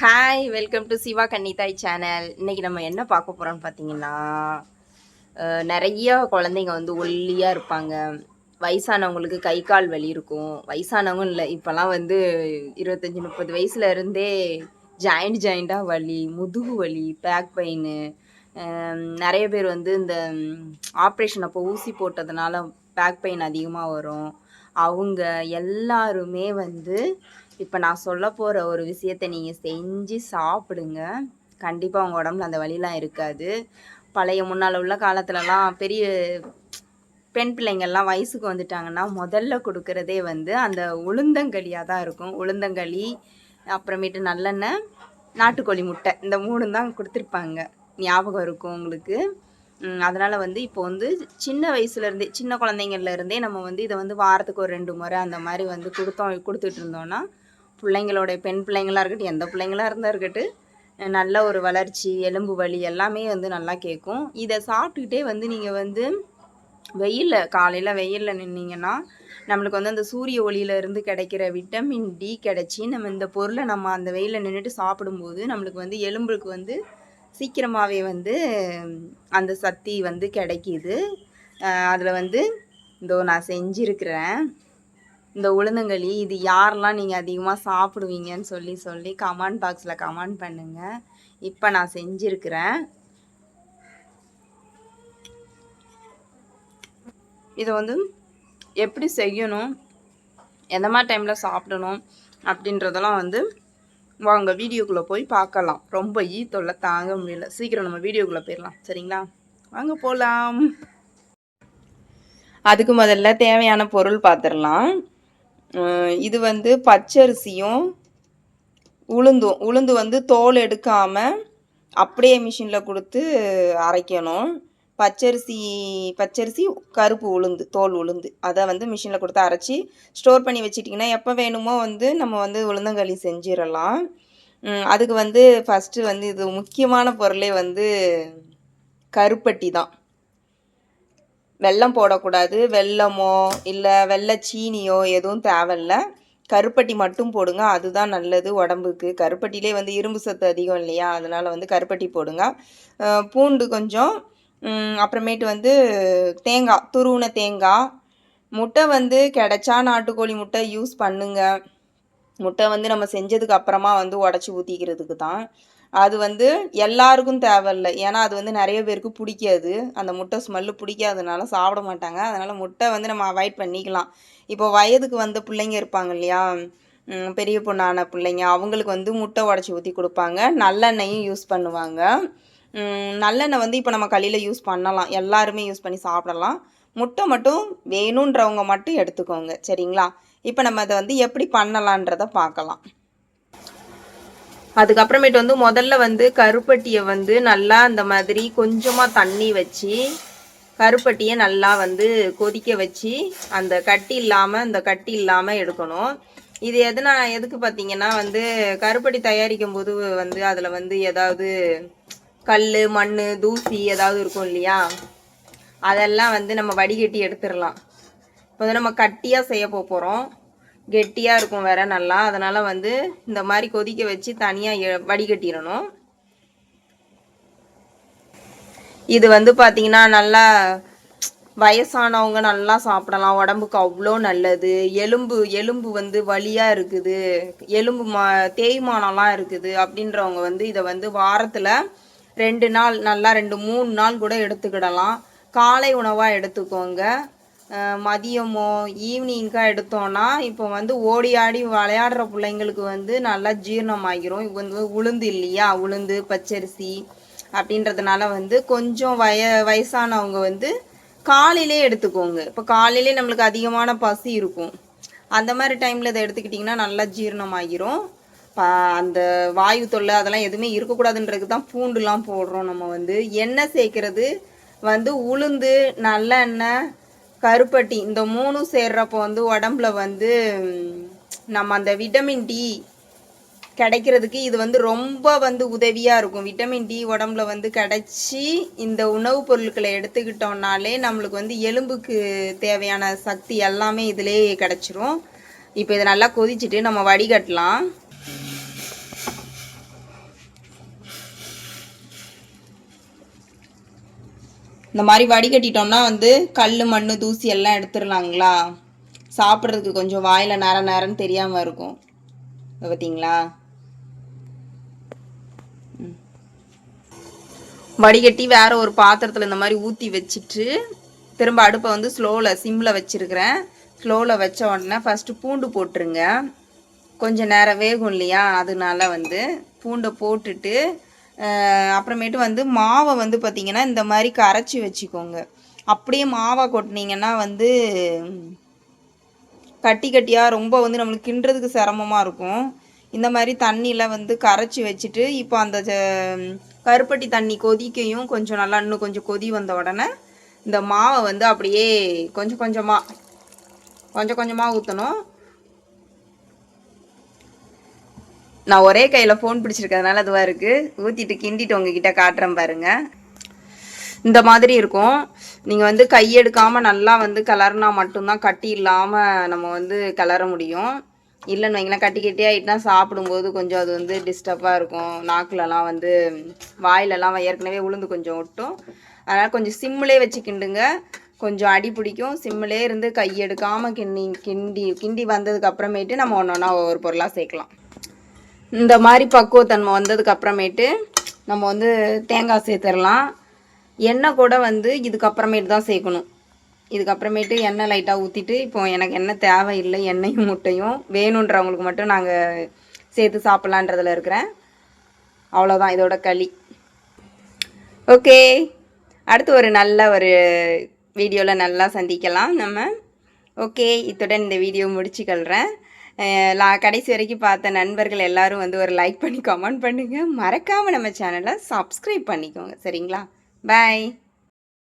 Hi welcome to Siva Kannithai channel இன்றைக்கி நம்ம என்ன பார்க்க போகிறோம்னு பார்த்தீங்கன்னா நிறைய குழந்தைங்க வந்து ஒல்லியாக இருப்பாங்க. வயசானவங்களுக்கு கை கால் வலி இருக்கும். வயசானவங்க இல்லை இப்போல்லாம் வந்து இருபத்தஞ்சி முப்பது வயசுல இருந்தே ஜாயிண்ட் ஜாயிண்டாக வலி முதுகு வலி பேக் பெயின் நிறைய பேர் வந்து இந்த ஆப்ரேஷன் அப்போ ஊசி போட்டதுனால பேக் பெயின் அதிகமாக வரும். அவங்க எல்லாருமே வந்து இப்போ நான் சொல்ல போகிற ஒரு விஷயத்தை நீங்கள் செஞ்சு சாப்பிடுங்க. கண்டிப்பாக உங்கள் உடம்புல அந்த வழிலாம் இருக்காது. பழைய முன்னால் உள்ள காலத்துலலாம் பெரிய பெண் பிள்ளைங்கள்லாம் வயசுக்கு வந்துட்டாங்கன்னா முதல்ல கொடுக்குறதே வந்து அந்த உளுந்தங்களியாக தான் இருக்கும். உளுந்தங்களி அப்புறமேட்டு நல்லெண்ணெய் நாட்டுக்கோழி முட்டை இந்த மூணு தான் கொடுத்துருப்பாங்க. ஞாபகம் இருக்கும் உங்களுக்கு. அதனால் வந்து இப்போ வந்து சின்ன வயசுலேருந்தே சின்ன குழந்தைங்கள்லேருந்தே நம்ம வந்து இதை வந்து வாரத்துக்கு ஒரு ரெண்டு முறை அந்த மாதிரி வந்து கொடுத்தோம் கொடுத்துட்டு இருந்தோன்னா பிள்ளைங்களோட பெண் பிள்ளைங்களா இருக்கட்டும் எந்த பிள்ளைங்களா இருந்தால் இருக்கட்டும் நல்ல ஒரு வளர்ச்சி எலும்பு வலி எல்லாமே வந்து நல்லா கேட்கும். இதை சாப்பிட்டுக்கிட்டே வந்து நீங்கள் வந்து வெயிலில் காலையில் வெயிலில் நின்னீங்கன்னா நம்மளுக்கு வந்து அந்த சூரிய ஒளியிலேருந்து கிடைக்கிற விட்டமின் டி கிடைச்சி நம்ம இந்த பொருளை நம்ம அந்த வெயிலில் நின்றுட்டு சாப்பிடும்போது நம்மளுக்கு வந்து எலும்புக்கு வந்து சீக்கிரமாகவே வந்து அந்த சக்தி வந்து கிடைக்கிது. அதில் வந்து இதோ நான் செஞ்சுருக்கிறேன். இந்த உளுந்தங்களி இது யாரெல்லாம் நீங்கள் அதிகமாக சாப்பிடுவீங்கன்னு சொல்லி சொல்லி கமெண்ட் பாக்ஸில் கமெண்ட் பண்ணுங்கள் இப்போ நான் செஞ்சுருக்கிறேன். இதை வந்து எப்படி செய்யணும் எந்த மாதிரி டைமில் சாப்பிடணும் அப்படின்றதெல்லாம் வந்து வாங்க வீடியோக்குள்ளே போய் பார்க்கலாம். ரொம்ப ஈ தொல்லை தாங்க முடியல. சீக்கிரம் நம்ம வீடியோக்குள்ளே போயிடலாம். சரிங்களா? வாங்க போகலாம் அதுக்கு முதல்ல தேவையான பொருள் பார்த்துடலாம் இது வந்து பச்சரிசியும் உளுந்தும் உளுந்து வந்து தோல் எடுக்காமல் அப்படியே மிஷினில் கொடுத்து அரைக்கணும். பச்சரிசி பச்சரிசி கருப்பு உளுந்து தோல் உளுந்து. அதை வந்து மிஷினில் கொடுத்து அரைச்சி ஸ்டோர் பண்ணி வச்சிட்டிங்கன்னா எப்போ வேணுமோ வந்து நம்ம வந்து உளுந்தங்களி செஞ்சிடலாம். அதுக்கு வந்து ஃபஸ்ட்டு வந்து இது முக்கியமான பொருளே வந்து கருப்பட்டி தான். வெல்லம் போடக்கூடாது. வெல்லமோ இல்லை வெள்ளை சீனியோ எதுவும் தேவையில்லை. கருப்பட்டி மட்டும் போடுங்க. அதுதான் நல்லது உடம்புக்கு. கருப்பட்டிலே வந்து இரும்பு சத்து அதிகம் இல்லையா? அதனால் வந்து கருப்பட்டி போடுங்க. பூண்டு கொஞ்சம் அப்புறமேட்டு வந்து தேங்காய் துருவின தேங்காய் முட்டை வந்து கிடச்சா நாட்டுக்கோழி முட்டை யூஸ் பண்ணுங்க. முட்டை வந்து நம்ம செஞ்சதுக்கு அப்புறமா வந்து உடச்சி ஊற்றிக்கிறதுக்கு தான். அது வந்து எல்லாருக்கும் தேவையில்லை. ஏன்னா அது வந்து நிறைய பேருக்கு பிடிக்காது. அந்த முட்டை ஸ்மெல்லு பிடிக்காதனால சாப்பிட மாட்டாங்க. அதனால் முட்டை வந்து நம்ம அவாய்ட் பண்ணிக்கலாம். இப்போ வயதுக்கு வந்த பிள்ளைங்க இருப்பாங்க இல்லையா? பெரிய பொண்ணான பிள்ளைங்க. அவங்களுக்கு வந்து முட்டை உடச்சி ஊற்றி கொடுப்பாங்க. நல்லெண்ணெயும் யூஸ் பண்ணுவாங்க. நல்லெண்ணெய் வந்து இப்போ நம்ம களியில் யூஸ் பண்ணலாம். எல்லாருமே யூஸ் பண்ணி சாப்பிடலாம். முட்டை மட்டும் வேணுன்றவங்க மட்டும் எடுத்துக்கோங்க. சரிங்களா? இப்போ நம்ம அதை வந்து எப்படி பண்ணலான்றதை பார்க்கலாம். அதுக்கப்புறமேட்டு வந்து முதல்ல வந்து கருப்பட்டியை வந்து நல்லா அந்த மாதிரி கொஞ்சமாக தண்ணி வச்சு கருப்பட்டியை நல்லா வந்து கொதிக்க வச்சு அந்த கட்டி இல்லாமல் அந்த கட்டி இல்லாமல் எடுக்கணும். இது எதுனா எதுக்கு பார்த்தீங்கன்னா வந்து கருப்பட்டி தயாரிக்கும் போது வந்து அதில் வந்து ஏதாவது கல் மண் தூசி ஏதாவது இருக்கும் இல்லையா? அதெல்லாம் வந்து நம்ம வடிகட்டி எடுத்துடலாம். இப்போ வந்து நம்ம கட்டியாக செய்ய போகிறோம் கெட்டியாக இருக்கும் வேற நல்லா. அதனால் வந்து இந்த மாதிரி கொதிக்க வச்சு தனியாக வடிகட்டிடணும். இது வந்து பார்த்தீங்கன்னா நல்லா வயசானவங்க நல்லா சாப்பிடலாம். உடம்புக்கு அவ்வளோ நல்லது. எலும்பு எலும்பு வந்து வலியாக இருக்குது. எலும்பு மா தேய்மானம்லாம் இருக்குது அப்படின்றவங்க வந்து இதை வந்து வாரத்தில் ரெண்டு நாள் நல்லா ரெண்டு மூணு நாள் கூட எடுத்துக்கிடலாம். காலை உணவாக எடுத்துக்கோங்க. மதியமோ ஈவினிங்காக எடுத்தோன்னா இப்போ வந்து ஓடி ஆடி விளையாடுற பிள்ளைங்களுக்கு வந்து நல்லா ஜீரணமாகிரும் இப்போ வந்து உளுந்து இல்லையா? உளுந்து பச்சரிசி அப்படின்றதுனால வந்து கொஞ்சம் வய வயசானவங்க வந்து காலையிலே எடுத்துக்கோங்க. இப்போ காலையிலே நம்மளுக்கு அதிகமான பசி இருக்கும். அந்த மாதிரி டைமில் இதை எடுத்துக்கிட்டிங்கன்னா நல்லா ஜீரணமாகிரும் பா அந்த வாயு தொல்லை அதெல்லாம் எதுவுமே இருக்கக்கூடாதுன்றதுக்கு தான் பூண்டுலாம் போடுறோம் நம்ம வந்து. எண்ணெய் சேர்க்கறது வந்து உளுந்து நல்லெண்ணெய் கருப்பட்டி இந்த மூணும் சேர்றப்போ வந்து உடம்புல வந்து நம்ம அந்த விட்டமின் டி கிடைக்கிறதுக்கு இது வந்து ரொம்ப வந்து உதவியாக இருக்கும். விட்டமின் டி உடம்புல வந்து கிடைச்சி இந்த உணவுப் பொருட்களை எடுத்துக்கிட்டோம்னாலே நம்மளுக்கு வந்து எலும்புக்கு தேவையான சக்தி எல்லாமே இதிலே கிடச்சிரும். இப்போ இதை நல்லா கொதிச்சுட்டு நம்ம வடிகட்டலாம். இந்த மாதிரி வடிகட்டிட்டோம்னா வந்து கல் மண் தூசி எல்லாம் எடுத்துடலாங்களா? சாப்பிட்றதுக்கு கொஞ்சம் வாயில் நேரம் நேரம்னு தெரியாமல் இருக்கும். பார்த்தீங்களா வடிகட்டி வேற ஒரு பாத்திரத்தில் இந்த மாதிரி ஊற்றி வச்சுட்டு திரும்ப அடுப்பை வந்து ஸ்லோவில் சிம்மில் வச்சுருக்கிறேன். ஸ்லோவில் வச்ச உடனே ஃபஸ்ட்டு பூண்டு போட்டுருங்க. கொஞ்சம் நேரம் வேகும் இல்லையா? அதனால வந்து பூண்டை போட்டுட்டு அப்புறமேட்டு வந்து மாவை வந்து பார்த்திங்கன்னா இந்த மாதிரி கரைச்சி வச்சுக்கோங்க. அப்படியே மாவை கொட்டினீங்கன்னா வந்து கட்டி கட்டியாக ரொம்ப வந்து நம்மளுக்கு கிண்டுறதுக்கு சிரமமாக இருக்கும். இந்த மாதிரி தண்ணியில் வந்து கரைச்சி வச்சுட்டு இப்போ அந்த கருப்பட்டி தண்ணி கொதிக்கையும் கொஞ்சம் நல்லா இன்னும் கொஞ்சம் கொதி வந்த உடனே இந்த மாவை வந்து அப்படியே கொஞ்சம் கொஞ்சமாக கொஞ்சம் கொஞ்சமாக ஊற்றணும் நான் ஒரே கையில் ஃபோன் பிடிச்சிருக்கிறதுனால அதுவாக இருக்குது ஊற்றிட்டு கிண்டிட்டு உங்ககிட்ட காட்டுறேன் பாருங்கள் இந்த மாதிரி இருக்கும். நீங்கள் வந்து கையெடுக்காமல் நல்லா வந்து கலர்னா மட்டும்தான் கட்டி இல்லாமல் நம்ம வந்து கிளற முடியும். இல்லைன்னு வைங்களேன் கட்டி கட்டி ஆகிட்டுனா சாப்பிடும்போது கொஞ்சம் அது வந்து டிஸ்டர்பாக இருக்கும். நாக்குலலாம் வந்து வாயிலெல்லாம் ஏற்கனவே உளுந்து கொஞ்சம் ஒட்டும். அதனால் கொஞ்சம் சிம்மிலே வச்சு கிண்டுங்க. கொஞ்சம் அடி பிடிக்கும். சிம்மிலே இருந்து கையெடுக்காமல் கிண்டி கிண்டி கிண்டி வந்ததுக்கு அப்புறமேட்டு நம்ம ஒன்று ஒன்றா ஒவ்வொரு பொருளாக சேர்க்கலாம். இந்த மாதிரி பக்குவத்தன்மை வந்ததுக்கு அப்புறமேட்டு நம்ம வந்து தேங்காய் சேர்த்துடலாம். எண்ணெய் கூட வந்து இதுக்கப்புறமேட்டு தான் சேர்க்கணும். இதுக்கப்புறமேட்டு எண்ணெய் லைட்டாக ஊற்றிட்டு இப்போ எனக்கு எண்ணெய் தேவையில்லை எண்ணெயும் முட்டையும் வேணுன்றவங்களுக்கு மட்டும் நாங்கள் சேர்த்து சாப்பிட்லான்றதில் இருக்கிறேன். அவ்வளோதான் இதோட களி. ஓகே. அடுத்து ஒரு நல்ல ஒரு வீடியோவில் நல்லா சந்திக்கலாம் நம்ம. ஓகே. இத்துடன் இந்த வீடியோ முடிச்சுக்கொள்கிறேன் கடைசி வரைக்கும் பார்த்த நண்பர்கள் எல்லாரும் வந்து ஒரு லைக் பண்ணி கமெண்ட் பண்ணுங்கள் மறக்காமல் நம்ம சேனலை சப்ஸ்கிரைப் பண்ணிக்கோங்க. சரிங்களா? பாய்